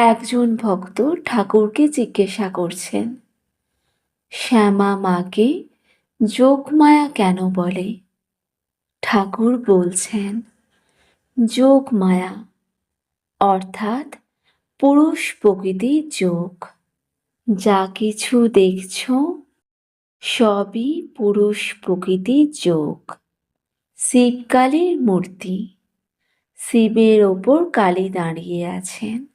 একজন ভক্ত ঠাকুরকে জিজ্ঞাসা করছেন, শ্যামা মাকে যোগমায়া কেন বলে? ঠাকুর বলছেন, যোগমায়া, অর্থাৎ পুরুষ প্রকৃতির যোগ। যা কিছু দেখছ, সবই পুরুষ প্রকৃতির যোগ। শিবকালীর মূর্তি, শিবের ওপর কালী দাঁড়িয়ে আছেন।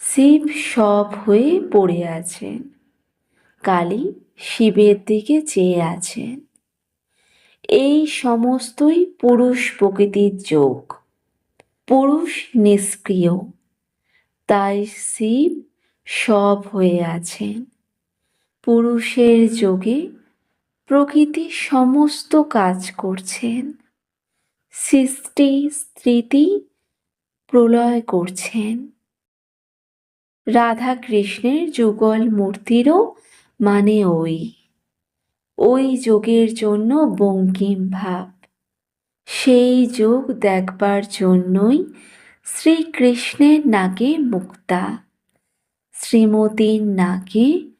শিব সব হয়ে পড়ে আছেন। কালী শিবের দিকে চেয়ে আছেন। এই সমস্তই পুরুষ প্রকৃতির যোগ। পুরুষ নিষ্ক্রিয়। তাই শিব সব হয়ে আছেন। পুরুষের যোগে প্রকৃতি সমস্ত কাজ করছেন। সৃষ্টি, স্মৃতি প্রলয় করছেন। রাধা কৃষ্ণের যুগল মূর্তিরও মানে ওই। ওই যোগের জন্য বঙ্কিম ভাব। সেই যোগ দেখবার জন্যই শ্রীকৃষ্ণের নাকে মুক্তা, শ্রীমতীর নাকে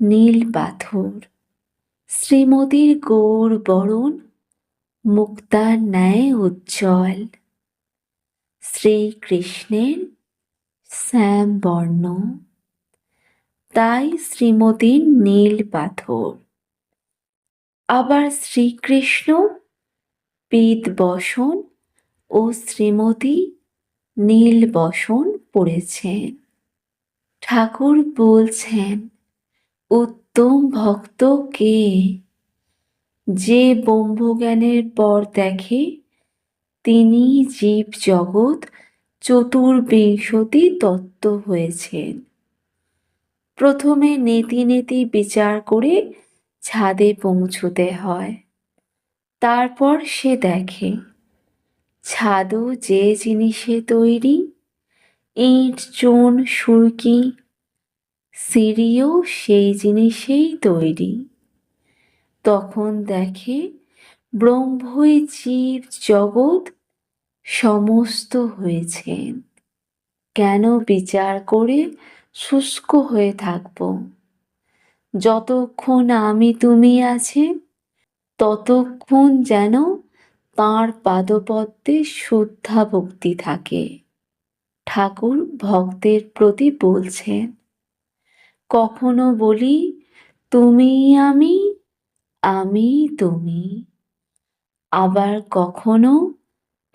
নীল পাথর শ্রীমতীর গৌর বরণ মুক্তার ন্যায় উজ্জ্বল। শ্রীকৃষ্ণের শ্যাম বর্ণ। তাই শ্রীমতীর নীল পাথর। আবার শ্রীকৃষ্ণ, পীত বসন ও শ্রীমতী নীল বসন পড়েছেন। ঠাকুর বলছেন, উত্তম ভক্ত কে? যে ব্রহ্মজ্ঞানের পর দেখে তিনি জীব জগৎ চতুর্বিংশতি তত্ত্ব হয়েছেন। প্রথমে নেতি নেতি বিচার করে ছাদে পৌঁছতে হয়। তারপর সে দেখে, ছাদও যে জিনিসে তৈরি, ইট, চুন, সুরকি, সিঁড়িও সেই জিনিসেই তৈরি। তখন দেখে, ব্রহ্মই জীব জগৎ সমস্ত হয়েছেন। কেন বিচার করে শুষ্ক হয়ে থাকব? যতক্ষণ আমি তুমি আছে, ততক্ষণ যেন তাঁর পাদপদ্মে শুদ্ধা ভক্তি থাকে। ঠাকুর ভক্তের প্রতি বলছেন, কখনো বলি, তুমি আমি আমি তুমি। আবার কখনো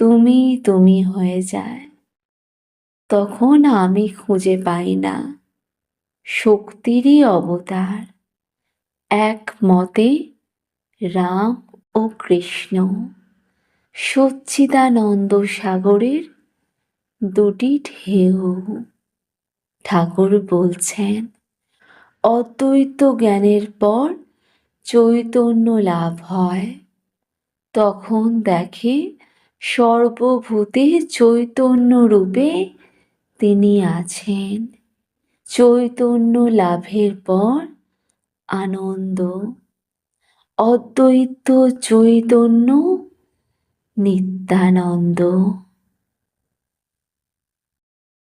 তুমি তুমি হয়ে যায়। তখন আমি খুঁজে পাই না। শক্তিরই অবতার। এক মতে, রাম ও কৃষ্ণ। সচ্চিদানন্দ সাগরের দুটি ঢেউ। ঠাকুর বলছেন, অদ্বৈত জ্ঞানের পর চৈতন্য লাভ হয়। তখন দেখে সর্বভূতে চৈতন্য রূপে তিনি আছেন। চৈতন্য লাভের পর আনন্দ। অদ্বৈত চৈতন্য নিত্যানন্দ।